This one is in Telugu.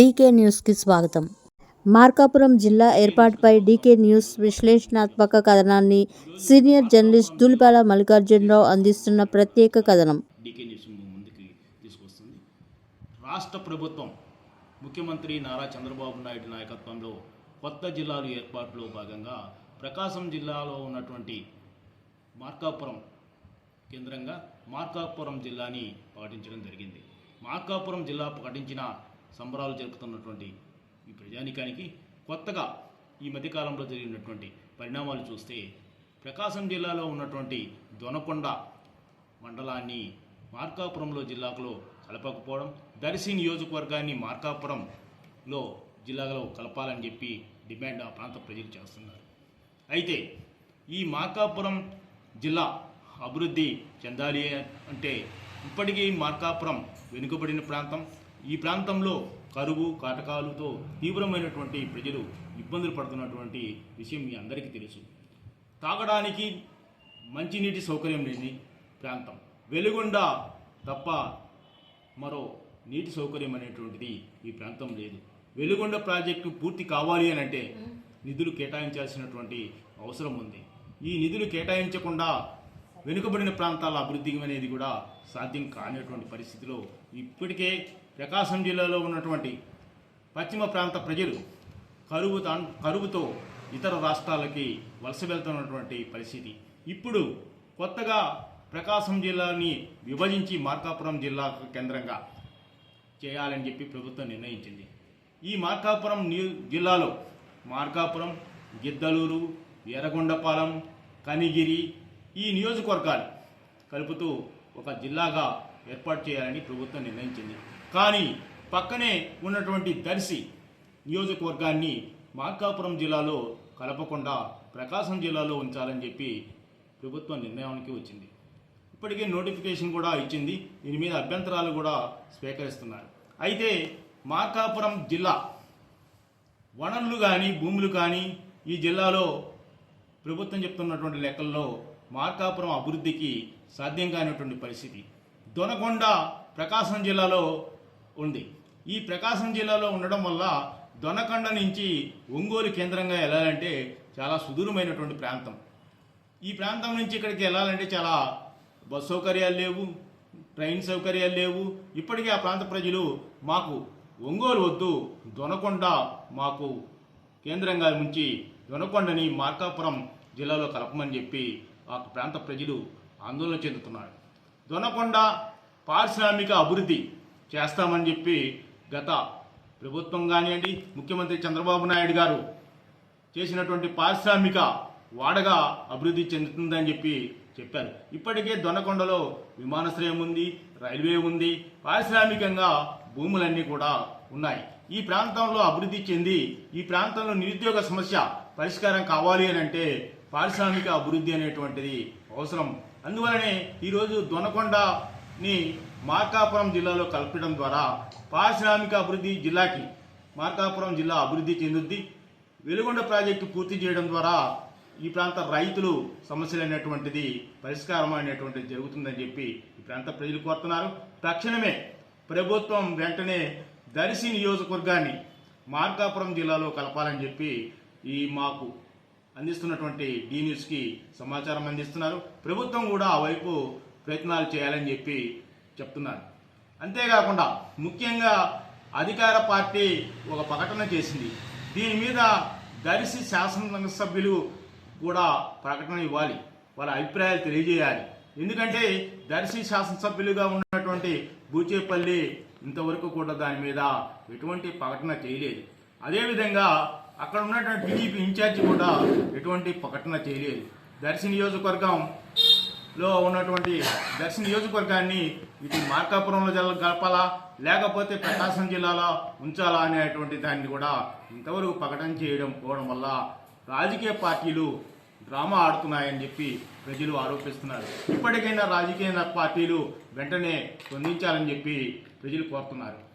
డీకే న్యూస్కి స్వాగతం. మార్కాపురం జిల్లా ఏర్పాటుపై డీకే న్యూస్ విశ్లేషణాత్మక కథనాన్ని సీనియర్ జర్నలిస్ట్ దూలిపాల మల్లికార్జునరావు అందిస్తున్న ప్రత్యేక కథనం. డీకే న్యూస్ ముందుకు తీసుకొస్తుంది. రాష్ట్ర ప్రభుత్వం ముఖ్యమంత్రి నారా చంద్రబాబు నాయుడు నాయకత్వంలో కొత్త జిల్లాలు ఏర్పాటులో భాగంగా ప్రకాశం జిల్లాలో ఉన్నటువంటి మార్కాపురం కేంద్రంగా మార్కాపురం జిల్లాని ప్రకటించడం జరిగింది. మార్కాపురం జిల్లా ప్రకటించిన సంబరాలు జరుపుతున్నటువంటి ఈ ప్రజానికానికి కొత్తగా ఈ మధ్యకాలంలో జరిగినటువంటి పరిణామాలు చూస్తే ప్రకాశం జిల్లాలో ఉన్నటువంటి దొనకొండ మండలాన్ని మార్కాపురంలో జిల్లాలో కలపకపోవడం దర్శి నియోజకవర్గాన్ని మార్కాపురంలో జిల్లాలో కలపాలని చెప్పి డిమాండ్ ఆ ప్రాంత ప్రజలు చేస్తున్నారు. అయితే ఈ మార్కాపురం జిల్లా అభివృద్ధి చెందాలి అంటే ఇప్పటికీ మార్కాపురం వెనుకబడిన ప్రాంతం. ఈ ప్రాంతంలో కరువు కాటకాలతో తీవ్రమైనటువంటి ప్రజలు ఇబ్బందులు పడుతున్నటువంటి విషయం మీ అందరికీ తెలుసు. తాగడానికి మంచినీటి సౌకర్యం లేని ప్రాంతం. వెలుగొండ తప్ప మరో నీటి సౌకర్యం అనేటువంటిది ఈ ప్రాంతం లేదు. వెలుగొండ ప్రాజెక్టు పూర్తి కావాలి అని అంటే నిధులు కేటాయించాల్సినటువంటి అవసరం ఉంది. ఈ నిధులు కేటాయించకుండా వెనుకబడిన ప్రాంతాల అభివృద్ధి అనేది కూడా సాధ్యం కానిటువంటి పరిస్థితిలో ఇప్పటికే ప్రకాశం జిల్లాలో ఉన్నటువంటి పశ్చిమ ప్రాంత ప్రజలు కరువు కరువుతో ఇతర రాష్ట్రాలకి వలస వెళ్తున్నటువంటి పరిస్థితి. ఇప్పుడు కొత్తగా ప్రకాశం జిల్లాని విభజించి మార్కాపురం జిల్లా కేంద్రంగా చేయాలని చెప్పి ప్రభుత్వం నిర్ణయించింది. ఈ మార్కాపురం న్యూ- జిల్లాలో మార్కాపురం గిద్దలూరు ఎర్రగొండపాలెం కనిగిరి ఈ నియోజకవర్గాలు కలుపుతూ ఒక జిల్లాగా ఏర్పాటు చేయాలని ప్రభుత్వం నిర్ణయించింది. కానీ పక్కనే ఉన్నటువంటి దర్శి నియోజకవర్గాన్ని మార్కాపురం జిల్లాలో కలపకుండా ప్రకాశం జిల్లాలో ఉంచాలని చెప్పి ప్రభుత్వం నిర్ణయానికి వచ్చింది. ఇప్పటికే నోటిఫికేషన్ కూడా ఇచ్చింది. దీని మీద అభ్యంతరాలు కూడా స్వీకరిస్తున్నారు. అయితే మార్కాపురం జిల్లా వనరులు కానీ భూములు కానీ ఈ జిల్లాలో ప్రభుత్వం చెప్తున్నటువంటి లెక్కల్లో మార్కాపురం అభివృద్ధికి సాధ్యం కానిటువంటి పరిస్థితి. దొనకొండ ప్రకాశం జిల్లాలో ఉంది. ఈ ప్రకాశం జిల్లాలో ఉండడం వల్ల దొనకొండ నుంచి ఒంగోలు కేంద్రంగా వెళ్ళాలంటే చాలా సుదూరమైనటువంటి ప్రాంతం. ఈ ప్రాంతం నుంచి ఇక్కడికి వెళ్ళాలంటే చాలా బస్ సౌకర్యాలు లేవు ట్రైన్ సౌకర్యాలు లేవు. ఇప్పటికే ఆ ప్రాంత ప్రజలు మాకు ఒంగోలు వద్దు దొనకొండ మాకు కేంద్రంగా ఉంచి దొనకొండని మార్కాపురం జిల్లాలో కలపమని చెప్పి ఆ ప్రాంత ప్రజలు ఆందోళన చెందుతున్నారు. దొనకొండ పారిశ్రామిక అభివృద్ధి చేస్తామని చెప్పి గత ప్రభుత్వం కానివ్వండి ముఖ్యమంత్రి చంద్రబాబు నాయుడు గారు చేసినటువంటి పారిశ్రామిక వాడగా అభివృద్ధి చెందుతుందని చెప్పి చెప్పారు. ఇప్పటికే దొనకొండలో విమానాశ్రయం ఉంది రైల్వే ఉంది పారిశ్రామికంగా భూములన్నీ కూడా ఉన్నాయి. ఈ ప్రాంతంలో అభివృద్ధి చెంది ఈ ప్రాంతంలో నిరుద్యోగ సమస్య పరిష్కారం కావాలి అని అంటే పారిశ్రామిక అభివృద్ధి అనేటువంటిది అవసరం. అందువలనే ఈరోజు దొనకొండ ని మార్కాపురం జిల్లాలో కలపడం ద్వారా పారిశ్రామిక అభివృద్ధి జిల్లాకి మార్కాపురం జిల్లా అభివృద్ధి చెందుద్ది. వెలుగొండ ప్రాజెక్టు పూర్తి చేయడం ద్వారా ఈ ప్రాంత రైతులు సమస్యలు అనేటువంటిది పరిష్కారం అనేటువంటిది జరుగుతుందని చెప్పి ఈ ప్రాంత ప్రజలు కోరుతున్నారు. తక్షణమే ప్రభుత్వం వెంటనే దర్శి నియోజకవర్గాన్ని మార్కాపురం జిల్లాలో కలపాలని చెప్పి ఈ మాకు అందిస్తున్నటువంటి డీ న్యూస్కి సమాచారం అందిస్తున్నారు. ప్రభుత్వం కూడా ఆ వైపు ప్రయత్నాలు చేయాలని చెప్పి చెప్తున్నారు. అంతేకాకుండా ముఖ్యంగా అధికార పార్టీ ఒక ప్రకటన చేసింది. దీని మీద దర్శి శాసనసభ్యులు కూడా ప్రకటన ఇవ్వాలి. వాళ్ళ అభిప్రాయాలు తెలియజేయాలి. ఎందుకంటే దర్శి శాసనసభ్యులుగా ఉన్నటువంటి బూచేపల్లి ఇంతవరకు కూడా దాని మీద ఎటువంటి ప్రకటన చేయలేదు. అదేవిధంగా అక్కడ ఉన్నటువంటి టీడీపీ ఇన్ఛార్జి కూడా ఎటువంటి ప్రకటన చేయలేదు. దర్శి నియోజకవర్గం లో ఉన్నటువంటి దక్షిణ నియోజకవర్గాన్ని ఇది మార్కాపురంలో జల గడపాలా లేకపోతే ప్రకాశం జిల్లాలో ఉంచాలా అనేటువంటి దాన్ని కూడా ఇంతవరకు ప్రకటన చేయడం పోవడం వల్ల రాజకీయ పార్టీలు డ్రామా ఆడుతున్నాయని చెప్పి ప్రజలు ఆరోపిస్తున్నారు. ఇప్పటికైనా రాజకీయ పార్టీలు వెంటనే స్పందించాలని చెప్పి ప్రజలు కోరుతున్నారు.